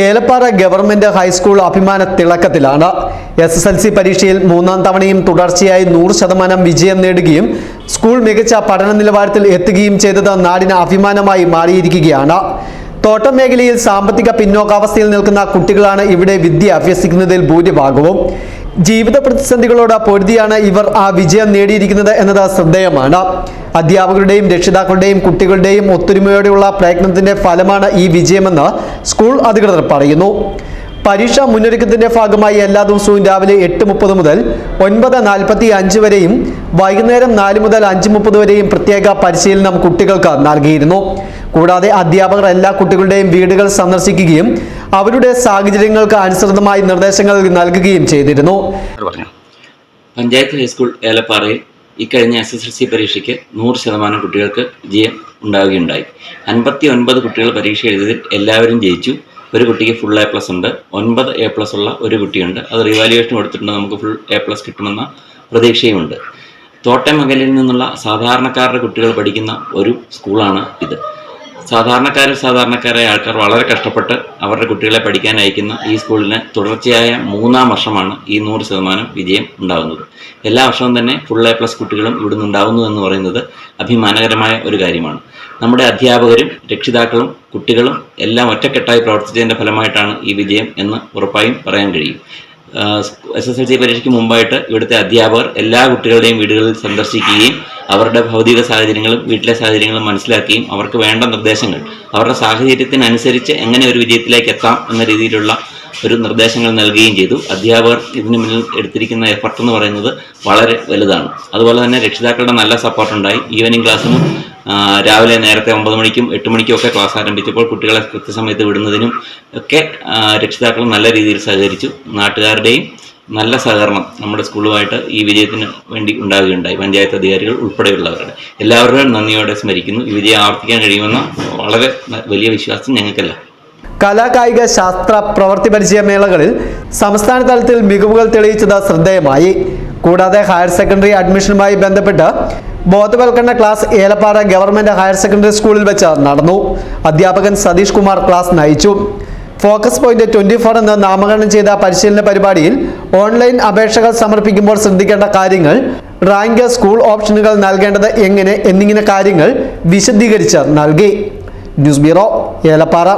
Elappara government high school അഭിമാന തിളക്കത്തിലാണ്. S S L C പരീക്ഷയിൽ മൂന്നാം തവണയും തുടർച്ചയായി നൂറ് ശതമാനം വിജയം നേടുകയും സ്കൂൾ മികച്ച പഠന നിലവാരത്തിൽ എത്തുകയും ചെയ്തത് നാടിന് അഭിമാനമായി മാറിയിരിക്കുകയാണ്. തോട്ടം മേഖലയിൽ സാമ്പത്തിക പിന്നോക്കാവസ്ഥയിൽ നിൽക്കുന്ന കുട്ടികളാണ് ഇവിടെ വിദ്യ അഭ്യസിക്കുന്നതിൽ ഭൂരിഭാഗവും. ജീവിത പ്രതിസന്ധികളോട് പൊരുതിയാണ് ഇവർ ആ വിജയം നേടിയിരിക്കുന്നത് എന്നത് ശ്രദ്ധേയമാണ്. അധ്യാപകരുടെയും രക്ഷിതാക്കളുടെയും കുട്ടികളുടെയും ഒത്തൊരുമയോടെയുള്ള പ്രയത്നത്തിന്റെ ഫലമാണ് ഈ വിജയമെന്ന് സ്കൂൾ അധികൃതർ പറയുന്നു. പരീക്ഷാ മുന്നൊരുക്കത്തിന്റെ ഭാഗമായി എല്ലാ ദിവസവും രാവിലെ എട്ട് മുപ്പത് മുതൽ ഒൻപത് നാൽപ്പത്തി അഞ്ച് വരെയും വൈകുന്നേരം നാല് മുതൽ അഞ്ച് മുപ്പത് വരെയും പ്രത്യേക പരിശീലനം കുട്ടികൾക്ക് നൽകിയിരുന്നു. കൂടാതെ അധ്യാപകർ എല്ലാ കുട്ടികളുടെയും വീടുകൾ സന്ദർശിക്കുകയും അവരുടെ സാഹചര്യങ്ങൾക്ക് അനുസൃതമായി നിർദ്ദേശങ്ങൾ നൽകുകയും ചെയ്തിരുന്നു. പഞ്ചായത്ത് ഹൈസ്കൂൾ ഏലപ്പാറയിൽ ഇക്കഴിഞ്ഞ എസ് എസ് എൽ സി പരീക്ഷയ്ക്ക് നൂറ് ശതമാനം കുട്ടികൾക്ക് വിജയം ഉണ്ടാവുകയുണ്ടായി. അൻപത്തി ഒൻപത് കുട്ടികൾ പരീക്ഷ എഴുതിയതിൽ എല്ലാവരും ജയിച്ചു. ഒരു കുട്ടിക്ക് ഫുൾ എ പ്ലസ് ഉണ്ട്. ഒൻപത് എ പ്ലസ് ഉള്ള ഒരു കുട്ടിയുണ്ട്. അത് റിവാലുവേഷൻ കൊടുത്തിട്ടുണ്ട്. നമുക്ക് ഫുൾ എ പ്ലസ് കിട്ടുമെന്ന പ്രതീക്ഷയുമുണ്ട്. തോട്ടമംഗലിൽ നിന്നുള്ള സാധാരണക്കാരുടെ കുട്ടികൾ പഠിക്കുന്ന ഒരു സ്കൂളാണ് ഇത്. സാധാരണക്കാരിൽ സാധാരണക്കാരായ ആൾക്കാർ വളരെ കഷ്ടപ്പെട്ട് അവരുടെ കുട്ടികളെ പഠിക്കാൻ അയക്കുന്ന ഈ സ്കൂളിന് തുടർച്ചയായ മൂന്നാം വർഷമാണ് ഈ നൂറ് ശതമാനം വിജയം ഉണ്ടാകുന്നത്. എല്ലാ വർഷവും തന്നെ ഫുൾ എ പ്ലസ് കുട്ടികളും ഇവിടെ നിന്നുണ്ടാകുന്നു എന്ന് പറയുന്നത് അഭിമാനകരമായ ഒരു കാര്യമാണ്. നമ്മുടെ അധ്യാപകരും രക്ഷിതാക്കളും കുട്ടികളും എല്ലാം ഒറ്റക്കെട്ടായി പ്രവർത്തിച്ചതിന്റെ ഫലമായിട്ടാണ് ഈ വിജയം എന്ന് ഉറപ്പായും പറയാൻ കഴിയും. എസ് എസ് എൽ സി പരീക്ഷയ്ക്ക് മുമ്പായിട്ട് ഇവിടുത്തെ അധ്യാപകർ എല്ലാ കുട്ടികളുടെയും വീടുകളിൽ സന്ദർശിക്കുകയും അവരുടെ ഭൗതിക സാഹചര്യങ്ങളും വീട്ടിലെ സാഹചര്യങ്ങളും മനസ്സിലാക്കുകയും അവർക്ക് വേണ്ട നിർദ്ദേശങ്ങൾ അവരുടെ സാഹചര്യത്തിനനുസരിച്ച് എങ്ങനെ ഒരു വിജയത്തിലേക്ക് എത്താം എന്ന രീതിയിലുള്ള ഒരു നിർദ്ദേശങ്ങൾ നൽകുകയും ചെയ്തു. അധ്യാപകർ ഇതിന് മുന്നിൽ എടുത്തിരിക്കുന്ന എഫർട്ട് എന്ന് പറയുന്നത് വളരെ വലുതാണ്. അതുപോലെ തന്നെ രക്ഷിതാക്കളുടെ നല്ല സപ്പോർട്ടുണ്ടായി ഈവനിങ് ക്ലാസ്സിനും രാവിലെ നേരത്തെ ഒമ്പത് മണിക്കും എട്ട് മണിക്കും ഒക്കെ ക്ലാസ് ആരംഭിച്ചപ്പോൾ കുട്ടികളെ കൃത്യസമയത്ത് വിടുന്നതിനും ഒക്കെ രക്ഷിതാക്കൾ നല്ല രീതിയിൽ സഹകരിച്ചു. നാട്ടുകാരുടെയും നല്ല സഹകരണം നമ്മുടെ സ്കൂളുമായിട്ട് ഈ വിജയത്തിന് വേണ്ടി ഉണ്ടാവുകയുണ്ടായി. പഞ്ചായത്ത് അധികാരികൾ ഉൾപ്പെടെയുള്ളവരുടെ. എല്ലാവരുടെയും നന്ദിയോടെ സ്മരിക്കുന്നു. ഈ വിജയം ആവർത്തിക്കാൻ കഴിയുമെന്ന വളരെ വലിയ വിശ്വാസം ഞങ്ങൾക്കല്ല. കലാകായിക ശാസ്ത്ര പ്രവൃത്തി പരിചയ മേളകളിൽ സംസ്ഥാന തലത്തിൽ മികവുകൾ തെളിയിച്ചത് ശ്രദ്ധേയമായി. കൂടാതെ ഹയർ സെക്കൻഡറി അഡ്മിഷനുമായി ബന്ധപ്പെട്ട് ബോധവൽക്കരണ class Elappara government higher secondary സ്കൂളിൽ വെച്ച് നടന്നു. അധ്യാപകൻ സതീഷ് കുമാർ ക്ലാസ് നയിച്ചു. ഫോക്കസ് പോയിന്റ് ട്വന്റി ഫോർ എന്ന് നാമകരണം ചെയ്ത പരിശീലന പരിപാടിയിൽ ഓൺലൈൻ അപേക്ഷകൾ സമർപ്പിക്കുമ്പോൾ ശ്രദ്ധിക്കേണ്ട കാര്യങ്ങൾ റാങ്ക് സ്കൂൾ ഓപ്ഷനുകൾ നൽകേണ്ടത് എങ്ങനെ എന്നിങ്ങനെ കാര്യങ്ങൾ വിശദീകരിച്ച് നൽകി. News bureau Elappara.